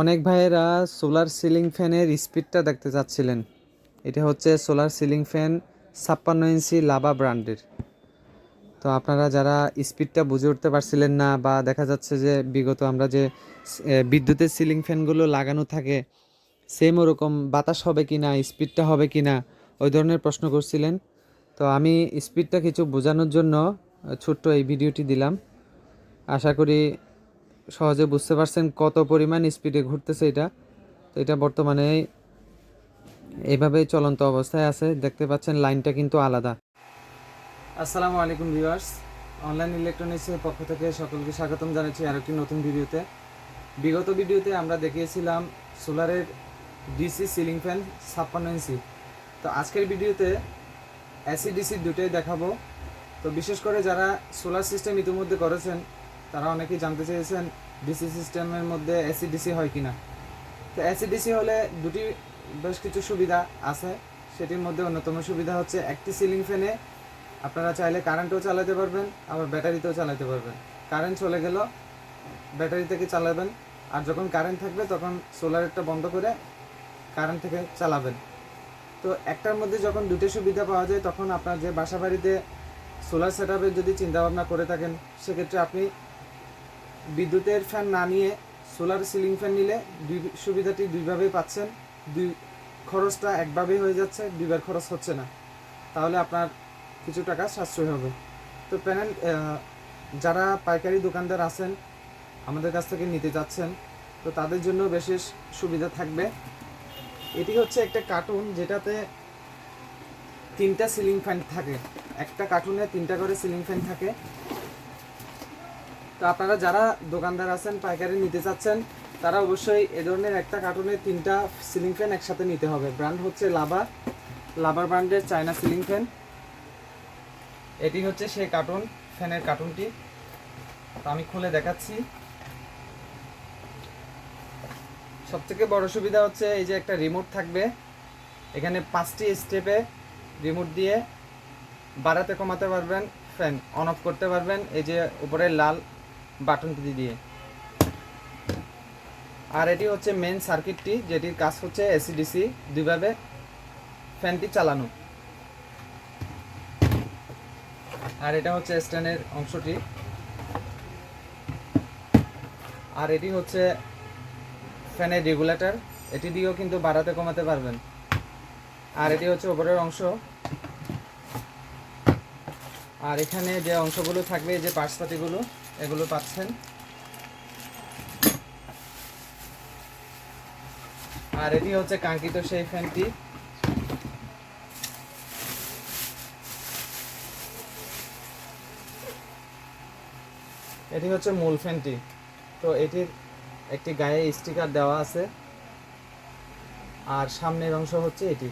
অনেক ভাইয়েরা solar ceiling ফ্যানের স্পিডটা দেখতে চাচ্ছিলেন। এটা হচ্ছে সোলার সিলিং ফ্যান ছাপ্পান্ন ইঞ্চি লাভা ব্র্যান্ডের। তো আপনারা যারা স্পিডটা বুঝে উঠতে পারছিলেন না বা দেখা যাচ্ছে যে বিগত আমরা যে বিদ্যুতের সিলিং ফ্যানগুলো লাগানো থাকে, সেম ওরকম বাতাস হবে কি না স্পিডটা হবে কি না ওই ধরনের প্রশ্ন করছিলেন। তো আমি স্পিডটা কিছু বোঝানোর জন্য ছোট্ট এই ভিডিওটি দিলাম। আশা করি সহজে বুঝতে পারছেন কত পরিমাণ স্পিডে ঘুরতেছে এটা। তো এটা বর্তমানে এইভাবেই চলন্ত অবস্থায় আছে। দেখতে পাচ্ছেন লাইনটা কিন্তু আলাদা। আসসালামু আলাইকুম ভিউয়ার্স। অনলাইন ইলেকট্রনিক্সের পক্ষ থেকে সকলকে স্বাগতম জানাচ্ছি আরেকটি নতুন ভিডিওতে। বিগত ভিডিওতে আমরা দেখিয়েছিলাম সোলারের ডিসি সিলিং ফ্যান ছাপ্পান্ন ইঞ্চি। তো আজকের ভিডিওতে এসি ডিসি দুটোই দেখাবো। তো বিশেষ করে যারা সোলার সিস্টেম ইতিমধ্যে করেছেন তারা অনেকেই জানতে চেয়েছেন ডিসি সিস্টেমের মধ্যে এসি ডিসি হয় কিনা। তো এসি ডিসি হলে দুটি বেশ কিছু সুবিধা আছে। সেটির মধ্যে অন্যতম সুবিধা হচ্ছে একটি সিলিং ফ্যানে আপনারা চাইলে কারেন্টও চালাতে পারবেন, আবার ব্যাটারিতেও চালাতে পারবেন। কারেন্ট চলে গেল, ব্যাটারি থেকে চালাবেন। আর যখন কারেন্ট থাকবে, তখন সোলারেরটা বন্ধ করে কারেন্ট থেকে চালাবেন। তো একটার মধ্যে যখন দুটো সুবিধা পাওয়া যায়, তখন আপনার যে বাসা বাড়িতে সোলার সেট যদি চিন্তাভাবনা করে থাকেন, সেক্ষেত্রে আপনি বিদ্যুতের ফ্যান না নিয়ে সোলার সিলিং ফ্যান নিলে দুই সুবিধাটি দুইভাবেই পাচ্ছেন। দুই খরচটা একভাবেই হয়ে যাচ্ছে, দুইবার খরচ হচ্ছে না। তাহলে আপনার কিছু টাকা সাশ্রয় হবে। তো প্যানেল যারা পাইকারি দোকানদার আছেন, আমাদের কাছ থেকে নিতে যাচ্ছেন, তো তাদের জন্য বিশেষ সুবিধা থাকবে। এটি হচ্ছে একটা কার্টুন যেটাতে তিনটা সিলিং ফ্যান থাকে। একটা কার্টুনে তিনটা করে সিলিং ফ্যান থাকে। আপনারা যারা দোকানদার আছেন, পাইকারি নিতে চাচ্ছেন, তারা অবশ্যই এ ধরনের একটা কার্টুনে তিনটা সিলিং ফ্যান একসাথে নিতে হবে। ব্র্যান্ড হচ্ছে লাভা লাভার ব্র্যান্ডের চায়না সিলিং ফ্যান এটি হচ্ছে সেই কার্টুন, ফ্যানের কার্টুনটি। তো আমি খুলে দেখাচ্ছি। সবথেকে বড় সুবিধা হচ্ছে এই যে একটা রিমোট থাকবে। এখানে পাঁচটি স্টেপে রিমোট দিয়ে বাড়াতে কমাতে পারবেন ফ্যান অন অফ করতে পারবেন। এই যে উপরে লাল বাটনটি দিয়ে। আর এটি হচ্ছে মেন সার্কিটটি যেটির কাজ হচ্ছে এসিডিসি দুইভাবে ফ্যানটি চালানো। আর এটা হচ্ছে স্ট্যান্ডের অংশটি। আর এটি হচ্ছে ফ্যানের রেগুলেটর এটি দিয়েও কিন্তু বাড়াতে কমাতে পারবেন। আর এটি হচ্ছে উপরের অংশ। আর এখানে যে অংশগুলো থাকবে যে পার্সপাতিগুলো এগুলো পাচ্ছেন। আর এটি হচ্ছে কাঙ্ক্ষিত সেই ফ্যানটি। এটি হচ্ছে মূল ফ্যানটি। তো এটির একটি গায়ে স্টিকার দেওয়া আছে। আর সামনের অংশ হচ্ছে এটি।